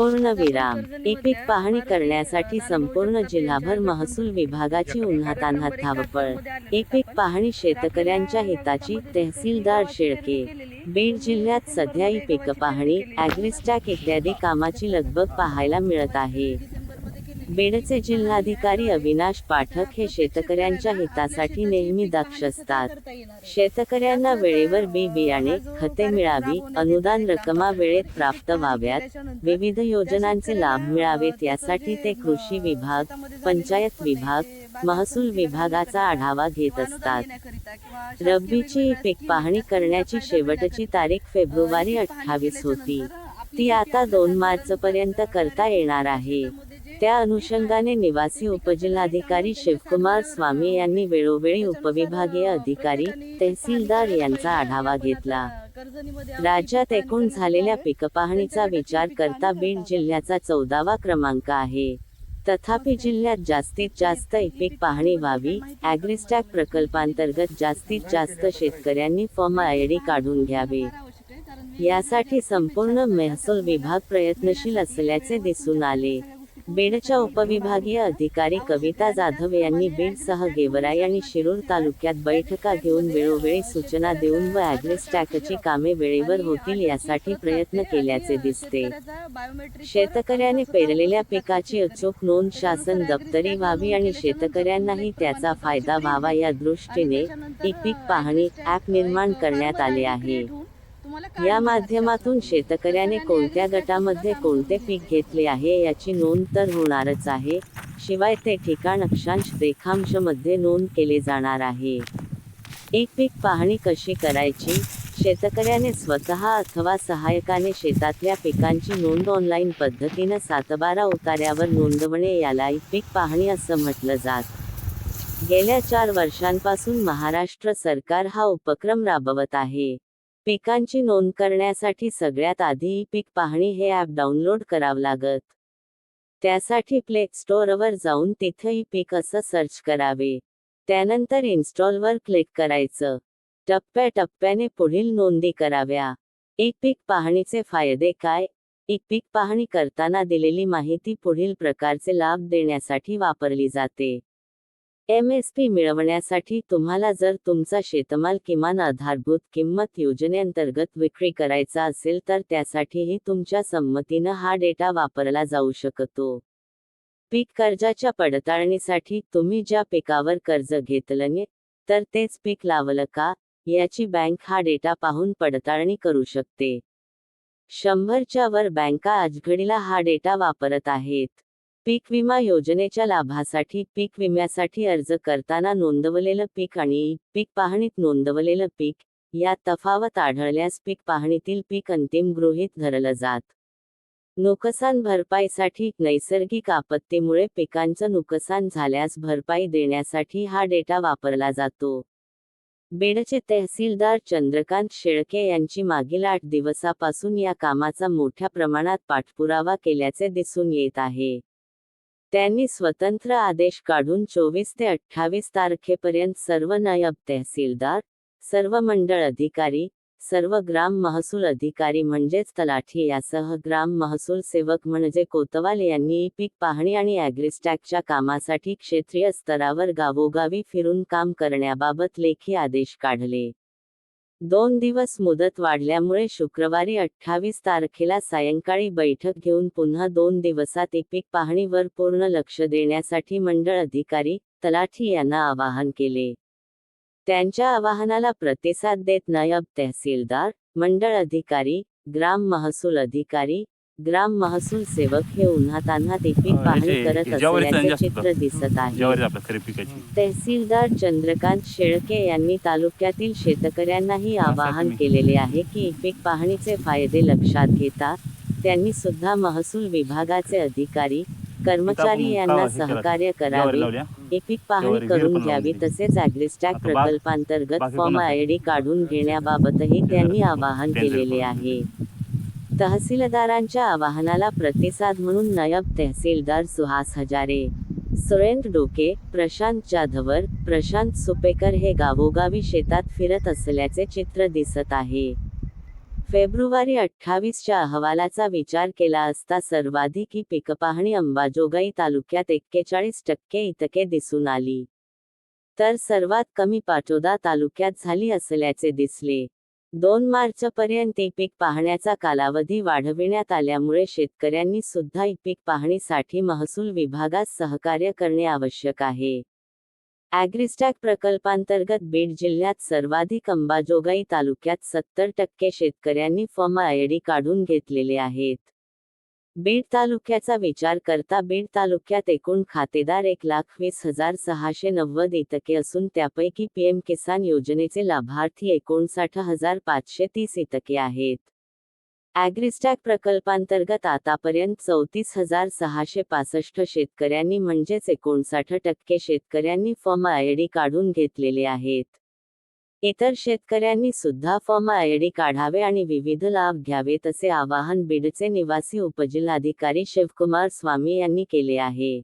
पूर्णविराम ई पीक पाहणी करण्यासाठी संपूर्ण जिल्हाभर महसूल विभागाची उन्हातान्हात धावपळ. ई पीक पाहणी शेतकऱ्यांच्या हिताची तहसीलदार शेळके. बीड जिल्ह्यात सध्या ई पीक पाहणी ॲग्रिस्टॅक इत्यादी कामाची लगबग पाहायला मिळत आहे. बेडचे जिल्हाधिकारी अविनाश पाठक हे शेतकऱ्यांच्या हितासाठी नेहमी दक्ष असतात. शेतकऱ्यांना वेळेवर बी बियाणे खते मिळावी अनुदान रकमा वेळेत प्राप्त व्हाव्यात विविध योजनांचे लाभ मिळावेत यासाठी ते कृषी विभाग पंचायत विभाग महसूल विभागाचा आढावा घेत असतात. रब्बीची पीक पाहणी करण्याची शेवटची तारीख फेब्रुवारी अठ्ठावीस होती. ती आता दोन मार्च पर्यंत करता येणार आहे. त्या अनुषंगाने निवासी उपजिल्हाधिकारी शिवकुमार स्वामी यांनी वेळोवेळी उपविभागीय अधिकारी तहसीलदार यांचा आढावा घेतला. राज्यात एकूण झालेल्या पीक पाहणीचा विचार करता बीड जिल्ह्याचा चौदावा क्रमांक आहे. तथापि जिल्ह्यात जास्तीत जास्त पीक पाहणी व्हावी अॅग्रिस्टॅक प्रकल्पांतर्गत जास्तीत जास्त शेतकऱ्यांनी फॉर्म आय डी काढून घ्यावे. यासाठी संपूर्ण महसूल विभाग प्रयत्नशील असल्याचे दिसून आले. बीडच्या उपविभागीय अधिकारी कविता जाधव यांनी बेडसह गेवराई आणि शिरूर तालुक्यात बैठका घेऊन वेळोवेळी सूचना देऊन व ॲग्रिस्टॅकची कामे वेळेवर होतील यासाठी प्रयत्न केल्याचे दिसते. शेतकऱ्याने पेरलेल्या पिकाची अचूक नोंद शासन दप्तरी व्हावी आणि शेतकऱ्यांनाही त्याचा फायदा व्हावा या दृष्टीने ई पीक पाहणी ॲप निर्माण करण्यात आले आहे. या माध्यमातून शेतकऱ्याने कोणत्या गटामध्ये कोणते पीक घेतले आहे याची नोंद तर होणारच आहे. शिवाय ते ठिकाण अक्षांश रेखांशमध्ये नोंद केले जाणार आहे. एक पीक पाहणी कशी करायची? शेतकऱ्याने स्वतः अथवा सहायकाने शेतातल्या पिकांची नोंद ऑनलाईन पद्धतीनं सातबारा उतार्यावर नोंदवणे याला पीक पाहणी असं म्हटलं जात. गेल्या चार वर्षांपासून महाराष्ट्र सरकार हा उपक्रम राबवत आहे. पिकांची नोंद करण्यासाठी सगळ्यात आधी ई पीक पाहणी हे ॲप डाउनलोड करावं लागत. त्यासाठी प्ले स्टोअरवर जाऊन तिथे ई पीक असं सर्च करावे. त्यानंतर इन्स्टॉलवर क्लिक करायचं. टप्प्याटप्प्याने पुढील नोंदी कराव्या. ई पीक पाहणीचे फायदे काय? ई पीक पाहणी करताना दिलेली माहिती पुढील प्रकारचे लाभ देण्यासाठी वापरली जाते. एम एस पी मिळवण्यासाठी तुम्हाला जर तुमचा शेतमाल किमान आधारभूत किंमत योजनेअंतर्गत विक्री करायचा असेल तर त्यासाठीही तुमच्या संमतीनं हा डेटा वापरला जाऊ शकतो. पीक कर्जाच्या पडताळणीसाठी तुम्ही ज्या पिकावर कर्ज घेतलं तर तेच पीक लावलं का याची बँक हा डेटा पाहून पडताळणी करू शकते. शंभरच्या वर बँका आजघडीला हा डेटा वापरत आहेत. पीक विमा योजनेच्या लाभासाठी पीक विम्यासाठी अर्ज करताना नोंदवलेलं पीक आणि पीक पाहणीत नोंदवलेलं पीक या तफावत आढळल्यास पीक पाहणीतील पीक अंतिम गृहीत धरलं जात. नुकसान भरपाईसाठी नैसर्गिक आपत्तीमुळे पिकांचं नुकसान झाल्यास भरपाई देण्यासाठी हा डेटा वापरला जातो. बेडचे तहसीलदार चंद्रकांत शेळके यांची मागील आठ दिवसापासून या कामाचा मोठ्या प्रमाणात पाठपुरावा केल्याचे दिसून येत आहे. त्यांनी स्वतंत्र आदेश काढून चोवीस ते अठ्ठावीस तारखेपर्यंत सर्व नायब तहसीलदार सर्व मंडळ अधिकारी सर्व ग्राम महसूल अधिकारी म्हणजेच तलाठी यासह ग्राम महसूल सेवक म्हणजे कोतवाल यांनी पीक पाहणी आणि ॲग्रिस्टॅकच्या कामासाठी क्षेत्रीय स्तरावर गावोगावी फिरून काम करण्याबाबत लेखी आदेश काढले. दोन दिवस मुदत वाढल्यामुळे शुक्रवारी अठ्ठावीस तारखेला सायंकाळी बैठक घेऊन पुन्हा दोन दिवसात पीक पाहणीवर पूर्ण लक्ष देण्यासाठी मंडळ अधिकारी तलाठी यांना आवाहन केले. त्यांच्या आवाहनाला प्रतिसाद देत नायब तहसीलदार मंडळ अधिकारी ग्राम महसूल अधिकारी ग्राम महसूल सेवक हे उन्हातान्हात हा, पाहणी करत असल्याचे. चित्र दिसत आहे तहसीलदार चंद्रकांत शेळके यांनी तालुक्यातील शेतकऱ्यांनाही आवाहन. केलेले आहे की पीक पाहणीचे फायदे लक्षात घेता त्यांनी सुद्धा महसूल विभागाचे अधिकारी कर्मचारी यांना. सहकार्य करावे लावल्या ई पीक पाहणी करून घ्यावी. तसेच बाग- प्रकल्पांतर्गत फॉर्म कोणाचं? आय डी काढून घेण्याबाबतही त्यांनी आवाहन केलेले. आहे तहसीलदारांच्या आवाहनाला प्रतिसाद म्हणून नायब तहसीलदार सुहास हजारे सुरेंद्र डोके प्रशांत जाधवर प्रशांत सुपेकर हे गावोगावी शेतात फिरत असल्याचे चित्र दिसत आहे. फेब्रुवारी अठ्ठावीसच्या अहवालाचा विचार केला असता सर्वाधिक ही पिकपाहणी अंबाजोगाई तालुक्यात एक्केचाळीस टक्के इतके दिसून आली. तर सर्वात कमी पाटोदा तालुक्यात झाली असल्याचे दिसले. दोन मार्चपर्यंत पीक पाहण्याचा कालावधी वाढविण्यात आल्यामुळे शेतकऱ्यांनी सुद्धा पीक पाहणीसाठी महसूल विभागास सहकार्य करणे आवश्यक आहे. ॲग्रिस्टॅक प्रकल्पांतर्गत बीड जिल्ह्यात सर्वाधिक अंबाजोगाई तालुक्यात सत्तर टक्के शेतकऱ्यांनी फॉर्म आयडी काढून घेतलेले आहेत. बीड तालुक्याचा विचार करता बीड तालुक्यात एकूण खातेदार एक लाख वीस हजार सहाशे नव्वद इतके असून त्यापैकी पीएम किसान योजनेचे लाभार्थी एकोणसाठ हजार पाचशे तीस इतके आहेत. ॲग्रिस्टॅक प्रकल्पांतर्गत आतापर्यंत चौतीस हजार सहाशे पासष्ट शेतकऱ्यांनी म्हणजेच एकोणसाठ टक्के शेतकऱ्यांनी फॉर्म आयडी काढून घेतलेले आहेत. इतर शेतकऱ्यांनी सुद्धा फॉर्म आयडी काढावे आणि विविध लाभ घ्यावेत असे आवाहन बीडचे निवासी उपजिल्हाधिकारी शिवकुमार स्वामी यांनी केले आहे.